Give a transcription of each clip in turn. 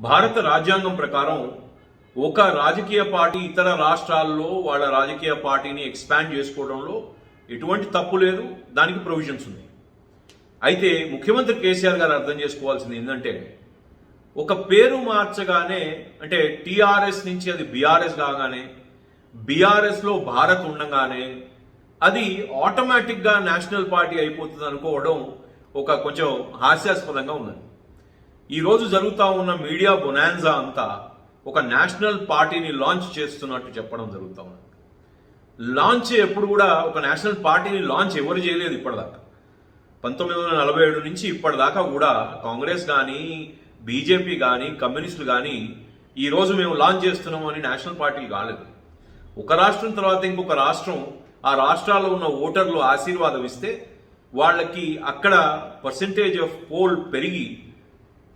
భారత రాజ్యాంగం ప్రకారం ఒక రాజకీయ పార్టీ ఇతర రాష్ట్రాల్లో వాళ్ళ రాజకీయ పార్టీని ఎక్స్పాండ్ చేసుకోవడంలో ఎటువంటి తప్పు లేదు దానికి ప్రొవిజన్స్ ఉంది అయితే ముఖ్యమంత్రి కేసీఆర్ గారు అర్థం చేసుకోవాల్సింది ఏంటంటే ఒక పేరు మార్చగానే అంటే టీఆర్ఎస్ నుంచి అది బీఆర్ఎస్ కాగానే బీఆర్ఎస్లో భారత్ ఉండగానే అది ఆటోమేటిక్గా నేషనల్ పార్టీ అయిపోతుంది అనుకోవడం ఒక కొంచెం హాస్యాస్పదంగా ఉన్నది. ఈ రోజు ఉన్న మీడియా బొనాన్జా అంతా ఒక నేషనల్ పార్టీని లాంచ్ చేస్తున్నట్టు చెప్పడం జరుగుతూ ఉంది లాంచ్ ఎప్పుడు కూడా ఒక నేషనల్ పార్టీని లాంచ్ ఎవరు చేయలేదు ఇప్పటిదాకా. పంతొమ్మిది వందల నలభై ఏడు నుంచి ఇప్పటిదాకా కూడా కాంగ్రెస్ కానీ బీజేపీ కానీ కమ్యూనిస్టులు కానీ ఈరోజు మేము లాంచ్ చేస్తున్నాం అని నేషనల్ పార్టీలు కాలేదు. ఒక రాష్ట్రం తర్వాత ఇంకొక రాష్ట్రం ఆ రాష్ట్రాల్లో ఉన్న ఓటర్లు ఆశీర్వాదం ఇస్తే వాళ్ళకి అక్కడ పర్సంటేజ్ ఆఫ్ పోల్ పెరిగి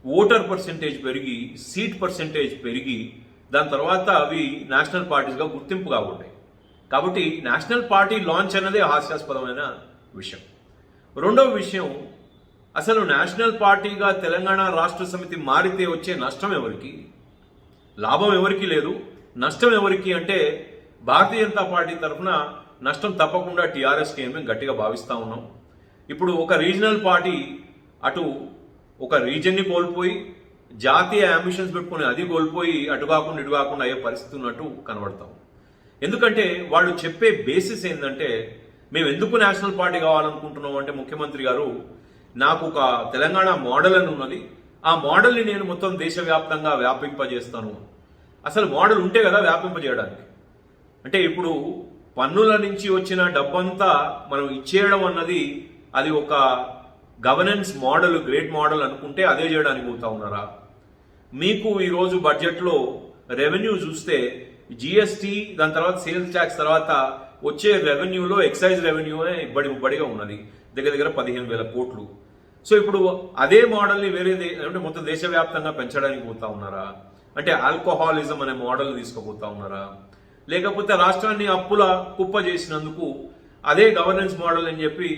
ఓటర్ పర్సంటేజ్ పెరిగి సీట్ పర్సంటేజ్ పెరిగి దాని తర్వాత అవి నేషనల్ పార్టీస్గా గుర్తింపు కాబట్టాయి కాబట్టి నేషనల్ పార్టీ లాంచ్ అన్నదే హాస్యాస్పదమైన విషయం. రెండవ విషయం అసలు నేషనల్ పార్టీగా తెలంగాణ రాష్ట్ర సమితి మారితే వచ్చే నష్టం ఎవరికి? లాభం ఎవరికి లేదు? నష్టం ఎవరికి అంటే భారతీయ జనతా పార్టీ తరఫున నష్టం తప్పకుండా టీఆర్ఎస్కి మేము గట్టిగా భావిస్తూ ఉన్నాం. ఇప్పుడు ఒక రీజనల్ పార్టీ అటు ఒక రీజన్ని కోల్పోయి జాతీయ అంబిషన్స్ పెట్టుకుని అది కోల్పోయి అటు కాకుండా ఇటు కాకుండా అయ్యే పరిస్థితి ఉన్నట్టు కనబడతాం. ఎందుకంటే వాళ్ళు చెప్పే బేసిస్ ఏంటంటే మేము ఎందుకు నేషనల్ పార్టీ కావాలనుకుంటున్నాం అంటే ముఖ్యమంత్రి గారు నాకు ఒక తెలంగాణ మోడల్ అని ఉన్నది. ఆ మోడల్ని నేను మొత్తం దేశవ్యాప్తంగా వ్యాపింపజేస్తాను. అసలు మోడల్ ఉంటే కదా వ్యాపింపజేయడానికి. అంటే ఇప్పుడు పన్నుల నుంచి వచ్చిన డబ్బంతా మనం ఇచ్చేయడం అన్నది అది ఒక గవర్నెన్స్ మోడల్ గ్రేట్ మోడల్ అనుకుంటే అదే చేయడానికి పోతా ఉన్నారా? మీకు ఈరోజు బడ్జెట్లో రెవెన్యూ చూస్తే జిఎస్టీ దాని తర్వాత సేల్స్ ట్యాక్స్ తర్వాత వచ్చే రెవెన్యూలో ఎక్సైజ్ రెవెన్యూ ఇబ్బడి ఇబ్బడిగా ఉన్నది. దగ్గర దగ్గర పదిహేను వేల కోట్లు. సో ఇప్పుడు అదే మోడల్ని వేరే అంటే మొత్తం దేశవ్యాప్తంగా పెంచడానికి పోతా ఉన్నారా? అంటే ఆల్కహాలిజం అనే మోడల్ తీసుకుపోతా ఉన్నారా? లేకపోతే రాష్ట్రాన్ని అప్పుల కుప్ప చేసినందుకు అదే గవర్నెన్స్ మోడల్ అని చెప్పి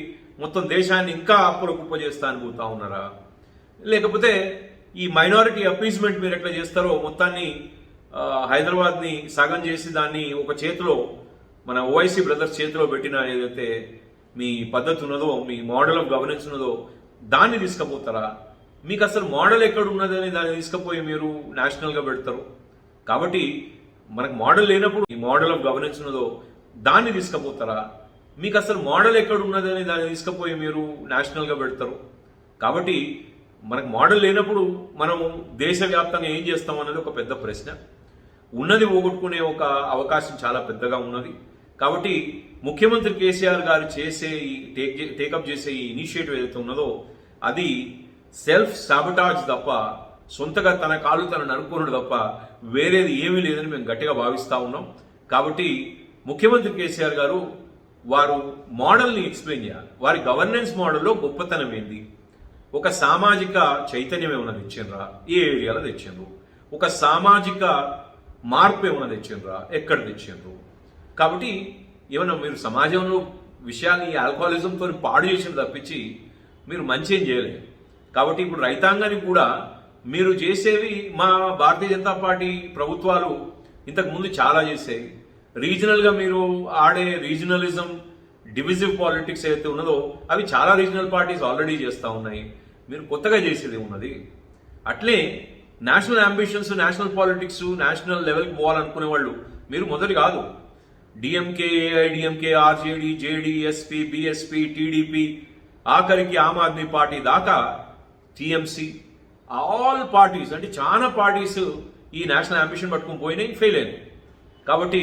మొత్తం దేశాన్ని ఇంకా అప్పుల కుప్ప చేస్తా అని పోతా ఉన్నారా? లేకపోతే ఈ మైనారిటీ అపీజ్మెంట్ మీరు ఎట్లా చేస్తారో మొత్తాన్ని హైదరాబాద్ని సగం చేసి దాన్ని ఒక చేతిలో మన ఓఐసీ బ్రదర్స్ చేతిలో పెట్టిన ఏదైతే మీ పద్ధతి ఉన్నదో మీ మోడల్ ఆఫ్ గవర్నెన్స్ ఉన్నదో దాన్ని తీసుకుపోతారా? మీకు అసలు మోడల్ ఎక్కడ ఉన్నదని దాన్ని తీసుకుపోయి మీరు నేషనల్గా పెడతారు? కాబట్టి మనకు మోడల్ లేనప్పుడు ఈ మోడల్ ఆఫ్ గవర్నెన్స్ ఉన్నదో దాన్ని తీసుకుపోతారా? మీకు అసలు మోడల్ ఎక్కడ ఉన్నదని దాన్ని తీసుకుపోయి మీరు నేషనల్గా పెడతారు. కాబట్టి మనకు మోడల్ లేనప్పుడు మనము దేశవ్యాప్తంగా ఏం చేస్తాం అన్నది ఒక పెద్ద ప్రశ్న. ఉన్నది పోగొట్టుకునే ఒక అవకాశం చాలా పెద్దగా ఉన్నది. కాబట్టి ముఖ్యమంత్రి కేసీఆర్ గారు చేసే ఈ టేక్ టేకప్ చేసే ఈ ఇనిషియేటివ్ ఏదైతే ఉన్నదో అది సెల్ఫ్ సాబటాజ్ తప్ప సొంతగా తన కాళ్ళు తన నరుక్కున్నాడు తప్ప వేరేది ఏమీ లేదని మేము గట్టిగా భావిస్తూ ఉన్నాం. కాబట్టి ముఖ్యమంత్రి కేసీఆర్ గారు వారు మోడల్ని ఎక్స్ప్లెయిన్ చేయాలి. వారి గవర్నెన్స్ మోడల్లో గొప్పతనం ఏంది? ఒక సామాజిక చైతన్యం ఏమైనా తెచ్చిండ్రా? ఏ ఏరియాలో తెచ్చిండ్రు? ఒక సామాజిక మార్పు ఏమైనా తెచ్చిండ్రా? ఎక్కడ తెచ్చిండ్రు? కాబట్టి ఏమైనా మీరు సమాజంలో విషయాన్ని ఆల్కహాలిజంతో పాడు చేసిన తప్పించి మీరు మంచి ఏం చేయలేదు. కాబట్టి ఇప్పుడు రైతాంగానికి కూడా మీరు చేసేవి మా భారతీయ జనతా పార్టీ ప్రభుత్వాలు ఇంతకుముందు చాలా చేసేవి రీజనల్గా మీరు ఆడే రీజనలిజం డివిజివ్ పాలిటిక్స్ ఏదైతే ఉన్నదో అవి చాలా రీజనల్ పార్టీస్ ఆల్రెడీ చేస్తూ ఉన్నాయి. మీరు కొత్తగా చేసేది ఉన్నది. అట్లే national ambitions national politics national లెవెల్కి పోవాలనుకునే వాళ్ళు మీరు మొదటి కాదు. DMK AIADMK RJD JD SP BSP TDP ఆఖరికి ఆమ్ ఆద్మీ పార్టీ దాకా టీఎంసీ ఆల్ పార్టీస్ అంటే చాలా పార్టీస్ ఈ నేషనల్ అంబిషన్ పట్టుకుని పోయినాయి ఫెయిల్ అయినాయి. కాబట్టి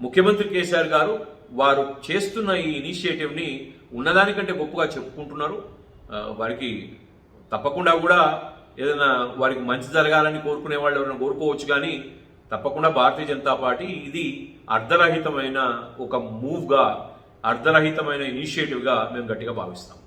ముఖ్యమంత్రి కేసీఆర్ గారు వారు చేస్తున్న ఈ ఇనిషియేటివ్ని ఉన్నదానికంటే గొప్పగా చెప్పుకుంటున్నారు. వారికి తప్పకుండా కూడా ఏదైనా వారికి మంచి జరగాలని కోరుకునే వాళ్ళు ఎవరైనా కోరుకోవచ్చు కానీ తప్పకుండా భారతీయ జనతా పార్టీ ఇది అర్ధరహితమైన ఒక మూవ్గా అర్ధరహితమైన ఇనిషియేటివ్గా మేము గట్టిగా భావిస్తాం.